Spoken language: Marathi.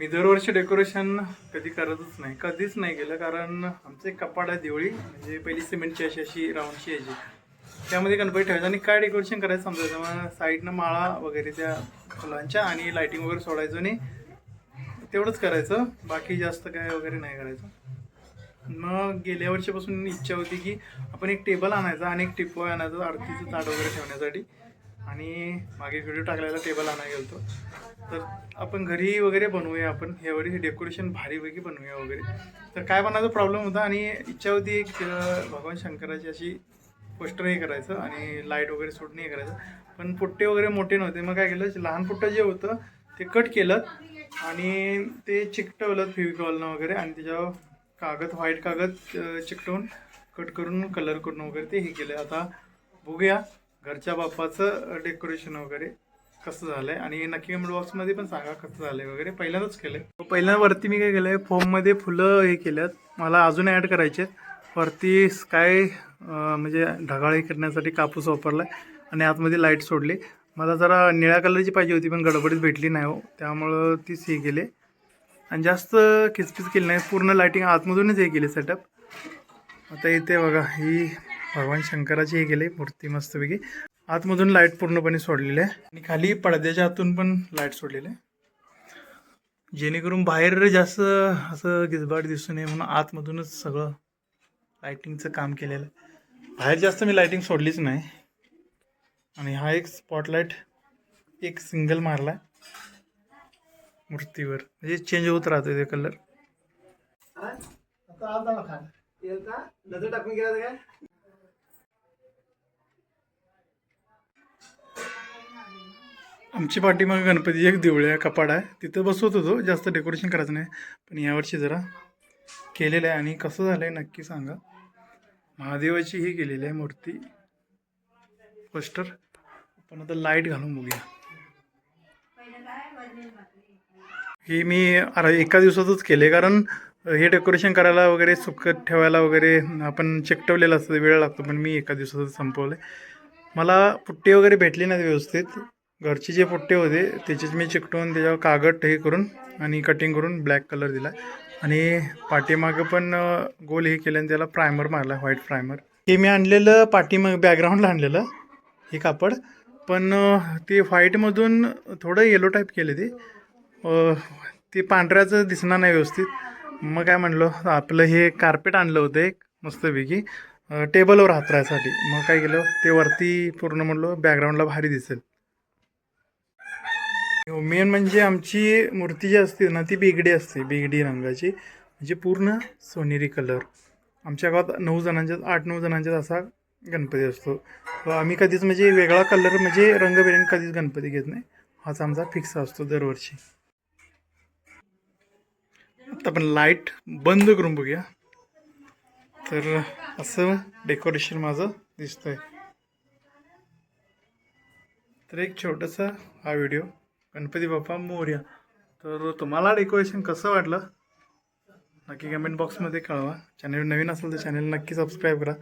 मी दरवर्षी डेकोरेशन कधी करतच नाही. कधीच नाही केलं कारण आमचं एक कपाट आहे दिवळी म्हणजे पहिली सिमेंटची अशी अशी राऊंडची यायची. त्यामध्ये गणपती ठेवायचा आणि काय डेकोरेशन करायचं समजायचं मग साईडनं माळा वगैरे त्या फुलांच्या आणि लाईटिंग वगैरे सोडायचं आणि तेवढंच करायचं. बाकी जास्त काय वगैरे नाही करायचं. मग गेल्या वर्षीपासून इच्छा होती की आपण एक टेबल आणायचा आणि एक टिपवा आणायचा आरतीचं ताट वगैरे ठेवण्यासाठी. आणि मागे व्हिडिओ टाकलेला टेबल आणायला गेलतो. तर आपण घरी वगैरे बनवूया आपण. यावेळी डेकोरेशन भारीपैकी बनवूया वगैरे. तर काय बनायचा प्रॉब्लेम होता आणि इच्छा होती एक भगवान शंकराची अशी पोस्टर हे करायचं आणि लाइट वगैरे सोडणे हे करायचं. पण पुट्टे वगैरे मोठे नव्हते. मग काय केलं लहान पुट्टं जे होतं ते कट केलं आणि ते चिकटवलं फेविकॉलनं वगैरे आणि त्याच्यावर कागद व्हाईट कागद चिकटवून कट करून कलर करून वगैरे ते हे केलं. आता बघूया. घरच्या बाप्पाचं डेकोरेशन वगैरे कसं झालंय? आणि नक्की कमेंट बॉक्समध्ये पण सांगा कसं झालंय वगैरे. पहिल्यांदाच केलंय. हो, पहिल्यांदा वरती मी काय केलंय फोममध्ये फुलं हे केल्यात. मला अजून ॲड करायचे वरती स्काय म्हणजे ढगाळी करण्यासाठी कापूस वापरला आणि आतमध्ये लाइट सोडली. मला जरा निळ्या कलरची पाहिजे होती पण गडबडीत भेटली नाही हो. त्यामुळं तीच हे केले. आणि जास्त खिचपिच केली नाही. पूर्ण लाईटिंग आतमधूनच हे केली सेटअप आता इथे बघा ही भगवान शंकराची हे केली मूर्ती मस्तपैकी. आतमधून लाइट पूर्णपणे सोडलेली आहे. आणि खाली पडद्याच्या आतून पण लाइट सोडलेली आहे. जेणेकरून बाहेर जास्त असं गिजबाट दिसू नये म्हणून आतमधूनच सगळं लाईटिंगचं काम केलेलं आहे. बाहेर जास्त मी लाईटिंग सोडलीच नाही. आणि हा एक स्पॉटलाईट एक सिंगल मारला मूर्तीवर. म्हणजे चेंज होत राहतो ते कलर आता नजर टाकून गेला आमची पाठीमागे गणपती एक देऊळ आहे कपाड आहे. तिथं बसवत होतो जास्त डेकोरेशन करायचं नाही. पण यावर्षी जरा केलेलं आहे आणि कसं झालं आहे नक्की सांगा. महादेवाची ही केलेली आहे मूर्ती. पोस्टर आपण आता लाइट घालून बघूया. ही मी अरे एका दिवसातच केले कारण हे डेकोरेशन करायला वगैरे सुकत ठेवायला वगैरे आपण चिकटवलेलं असतं वेळ लागतो. पण मी एका दिवसातच संपवलं मला पुट्टी वगैरे भेटली नाहीत व्यवस्थित. घरचे जे पुट्टे होते त्याचेच मी चिकटवून त्याच्यावर कागद हे करून आणि कटिंग करून ब्लॅक कलर दिला. आणि पाठीमागं पण गोल हे केलं आणि त्याला प्रायमर मारला व्हाईट प्रायमर हे मी आणलेलं पाठीमाग बॅकग्राऊंडला आणलेलं हे कापड. पण ते व्हाईटमधून थोडं येलो टाईप केले ते. ते पांढऱ्याचं दिसणार नाही व्यवस्थित. मग काय म्हणलं आपलं हे कार्पेट आणलं होतं एक मस्तपैकी. टेबलवर हात राहायसाठी मग काय केलं ते वरती पूर्ण म्हणलं बॅकग्राऊंडला भारी दिसेल. हो, मेन म्हणजे आमची मूर्ती जी असते ना ती बेगडी असते बेगडी रंगाची. म्हणजे पूर्ण सोनेरी कलर आमच्या गावात नऊ जणांच्यात आठ नऊ जणांच्याच असा गणपती असतो. आम्ही कधीच म्हणजे वेगळा कलर म्हणजे रंगबेरंग कधीच गणपती घेत नाही. हाच आमचा फिक्स असतो दरवर्षी. आता आपण लाइट बंद करून बघूया. तर असं डेकोरेशन माझं दिसतंय. तर एक छोटासा हा व्हिडिओ गणपती बाप्पा मोर्या. तर तुम्हाला डेकोरेशन कसं वाटलं? नक्की कमेंट बॉक्समध्ये कळवा. चॅनल नवीन असेल तर चॅनल नक्की सबस्क्राईब करा.